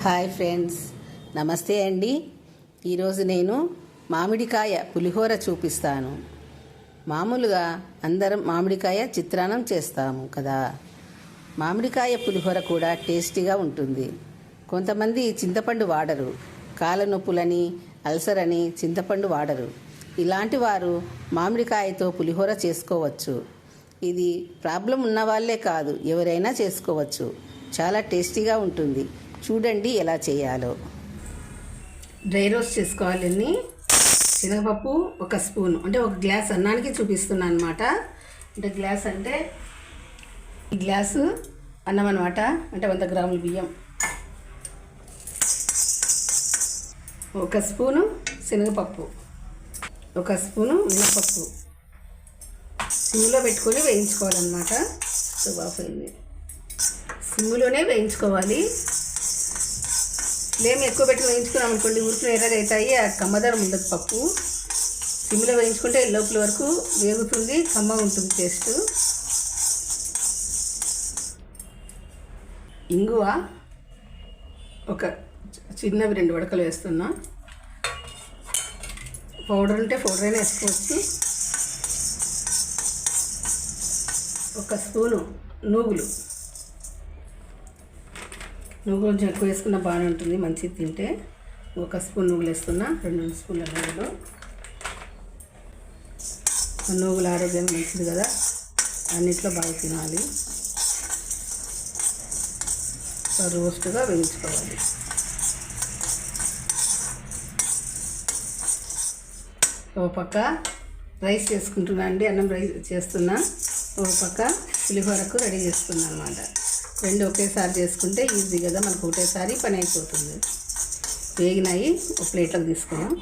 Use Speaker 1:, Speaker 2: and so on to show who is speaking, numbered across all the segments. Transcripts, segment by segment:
Speaker 1: Hi friends. నమస్తే అండి. ఈరోజు నేను మామిడికాయ పులిహోర చూపిస్తాను. మామూలుగా అందరం మామిడికాయ చిత్రాన్నం చేస్తాము కదా. మామిడికాయ పులిహోర కూడా టేస్టీగా ఉంటుంది. కొంతమంది చింతపండు వాడరు. కాళ్ళ నొప్పులని అల్సర్ అని చింతపండు వాడరు. ఇలాంటి వారు మామిడికాయతో పులిహోర చేసుకోవచ్చు. ఇది ప్రాబ్లం ఉన్నవాళ్ళే కాదు ఎవరైనా చేసుకోవచ్చు. చాలా టేస్టీగా ఉంటుంది. చూడండి ఎలా చేయాలో. డ్రై రోస్ట్ చేసుకోవాలని శనగపప్పు ఒక స్పూన్ అంటే ఒక గ్లాస్ అన్నానికి చూపిస్తున్నాను అనమాట అంటే గ్లాస్ అంటే ఈ గ్లాసు అన్నం అనమాట అంటే వంద గ్రాముల బియ్యం. ఒక స్పూను శనగపప్పు ఒక స్పూను మినపప్పు. సిమ్లో పెట్టుకొని వేయించుకోవాలన్నమాట. సో ఆఫ్ సిమ్లోనే వేయించుకోవాలి. మేము ఎక్కువ పెట్టి వేయించుకున్నాం అనుకోండి ఉరుకులు ఎర్రగా అవుతాయి. ఆ కమ్మదరం ఉండదు పప్పు. సిమ్లో వేయించుకుంటే లోపల వరకు వేగుతుంది కమ్మ ఉంటుంది టేస్ట్. ఇంగువ ఒక చిన్నవి రెండు వడకలు వేస్తున్నా. పౌడర్ ఉంటే పౌడర్ అయినా వేసుకోవచ్చు. ఒక స్పూను నూగులు నువ్వులు నువ్వు కొంచెం ఎక్కువ వేసుకున్న బాగానే ఉంటుంది మంచిది తింటే. ఒక స్పూన్ నువ్వులు వేస్తున్నా రెండు స్పూన్ల నువ్వులు. నువ్వులు ఆరోగ్యం మంచిది కదా అన్నిట్లో బాగా తినాలి. రోస్ట్గా వేయించుకోవాలి. ఓ పక్క రైస్ చేసుకుంటున్నా అండి అన్నం రైస్ చేస్తున్నా. ఓ పక్క పులిహోరకు రెడీ చేస్తున్నా అనమాట రెండు ఒకేసారి చేసుకుంటే ఈజీ కదా మనకు ఒకటేసారి పని అయిపోతుంది. వేగినాయి ఒక ప్లేట్లోకి తీసుకున్నాం.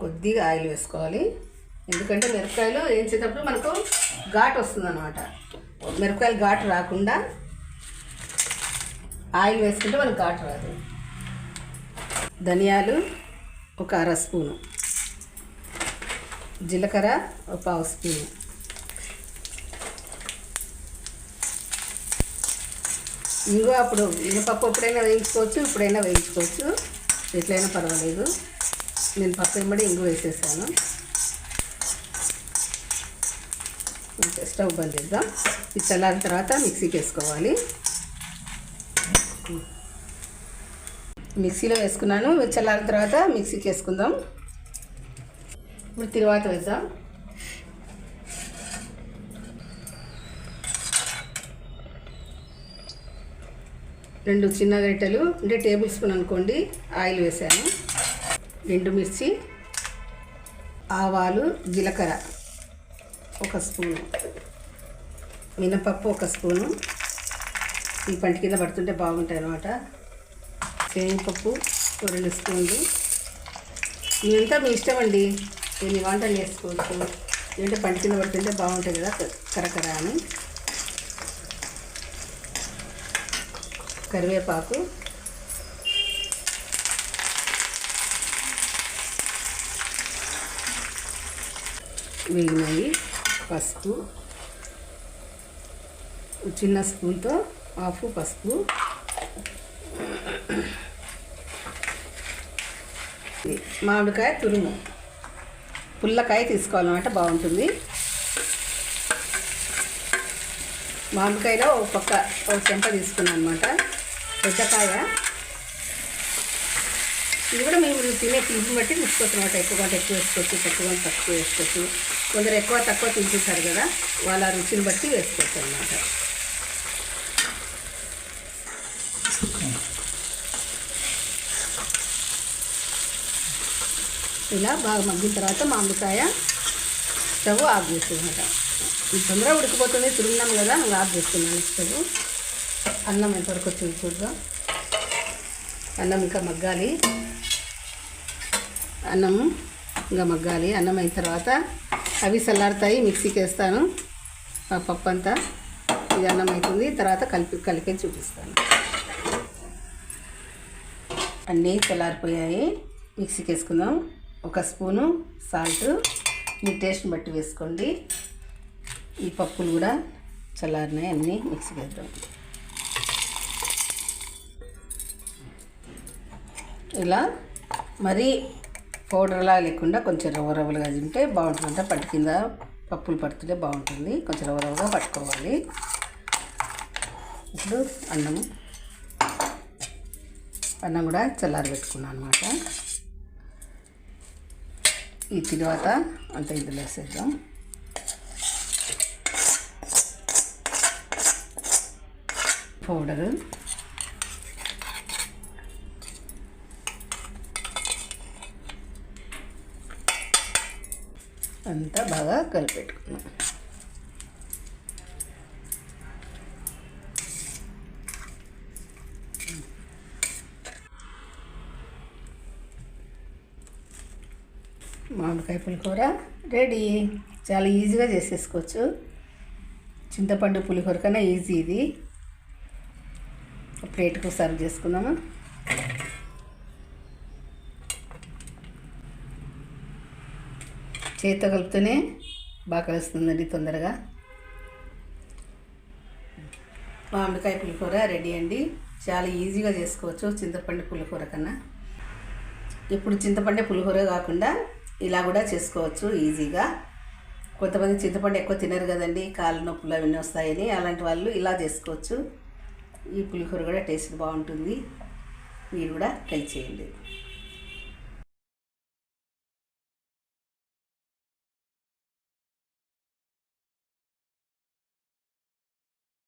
Speaker 1: కొద్దిగా ఆయిల్ వేసుకోవాలి. ఎందుకంటే మిరపకాయలు వేయించేటప్పుడు మనకు ఘాట్ వస్తుంది అనమాట మిరపకాయలు ఘాటు రాకుండా ఆయిల్ వేసుకుంటే మనకు ఘాటు రాదు. ధనియాలు ఒక అర స్పూను. జీలకర్ర ఒక పావు స్పూను. ఇంకో అప్పుడు మినపప్పు ఎప్పుడైనా వేయించుకోవచ్చు ఇప్పుడైనా వేయించుకోవచ్చు. ఎట్లయినా పర్వాలేదు. నేను పప్పు వెంబడి ఇంగు వేసేసాను. స్టవ్ బంద్ చేద్దాం. ఇది చల్లారిన తర్వాత మిక్సీకి వేసుకోవాలి మిక్సీలో వేసుకున్నాను. చల్లారిన తర్వాత మిక్సీకి వేసుకుందాం ఇప్పుడు తిరువాత వేద్దాం. రెండు చిన్న గరిటెలు అంటే టేబుల్ స్పూన్ అనుకోండి ఆయిల్ వేసాను. రెండు మిర్చి ఆవాలు జీలకర్ర ఒక స్పూను. మినపప్పు ఒక స్పూను. ఈ పంట కింద పడుతుంటే బాగుంటాయి అనమాట శనగపప్పు రెండు స్పూన్లు. ఇదంతా మీ ఇష్టం అండి. ఎన్ని వంటలు చేసుకోవచ్చు. ఏంటంటే పంచిన పడుతుంటే బాగుంటుంది కదా కరకర అని. కరివేపాకు. వేగినాయి పసుపు. చిన్న స్పూన్తో హాఫ్ పసుపు. మామిడికాయ తురుము. పుల్లకాయ తీసుకోవాలన్నమాట బాగుంటుంది. మామిడికాయలో ఒక పక్క ఒక చెంప తీసుకున్నాను అనమాట పెద్దకాయ. ఇది కూడా మేము తినే తీపిని బట్టి తీసుకోవచ్చు ఎక్కువ కొంత ఎక్కువ వేసుకోవచ్చు తక్కువ కొంత తక్కువ వేసుకోవచ్చు. కొందరు ఎక్కువ తక్కువ తింటుంటారు కదా వాళ్ళ రుచిని బట్టి వేసుకోవచ్చు అనమాట ఇలా బాగా మగ్గిన తర్వాత మామిడికాయ స్టవ్ ఆఫ్ చేసేమాట తొందరగా ఉడికిపోతుంది. తురుమున్నాం కదా ఇంకా ఆఫ్ చేస్తున్నాను స్టవ్. అన్నం ఎంతవరకు వచ్చింది చూద్దాం. అన్నం ఇంకా మగ్గాలి. అన్నం ఇంకా మగ్గాలి. అన్నం అయిన తర్వాత అవి చల్లారుతాయి. మిక్సీకి వేస్తాను. ఆ పప్పు అంతా. ఇది అన్నం అవుతుంది తర్వాత కలిపి కలిపి చూపిస్తాను. అన్నీ చల్లారిపోయాయి. మిక్సీకి వేసుకుందాం. ఒక స్పూను సాల్ట్. మీ టేస్ట్ని బట్టి వేసుకోండి. ఈ పప్పులు కూడా చల్లారినాయి అన్నీ మిక్స్ వేద్దాం ఇలా మరీ పౌడర్లా లేకుండా కొంచెం రవ్వ రవ్వలుగా తింటే బాగుంటుందంటే పట్టు కింద పప్పులు పడుతుంటే బాగుంటుంది. కొంచెం రవ్వ రవ్వగా పట్టుకోవాలి. ఇప్పుడు అన్నం అన్నం కూడా చల్లారి పెట్టుకున్నాను అనమాట ఈ తర్వాత అంత ఇందులో వేసేద్దాం. పౌడరు. అంతా బాగా కలిపెట్టుకున్నాం మామిడికాయ పులిహోర రెడీ. చాలా ఈజీగా చేసేసుకోవచ్చు. చింతపండు పులిహోర కన్నా ఈజీ ఇది. ఒక ప్లేట్కు సర్వ్ చేసుకుందాము? చేతితో కలుపుతూనే బాగా కలుస్తుందండి తొందరగా. మామిడికాయ పులిహోర రెడీ అండి. చాలా ఈజీగా చేసుకోవచ్చు చింతపండు పులిహోర కన్నా. ఇప్పుడు చింతపండు పులిహోర కాకుండా ఇలా కూడా చేసుకోవచ్చు ఈజీగా. కొంతమంది చింతపండు ఎక్కువ తినరు కదండి కాళ్ళ నొప్పులు అవన్నీ వస్తాయని అలాంటి వాళ్ళు ఇలా చేసుకోవచ్చు. ఈ పులిహోర కూడా టేస్ట్ బాగుంటుంది. మీరు కూడా ట్రై చేయండి.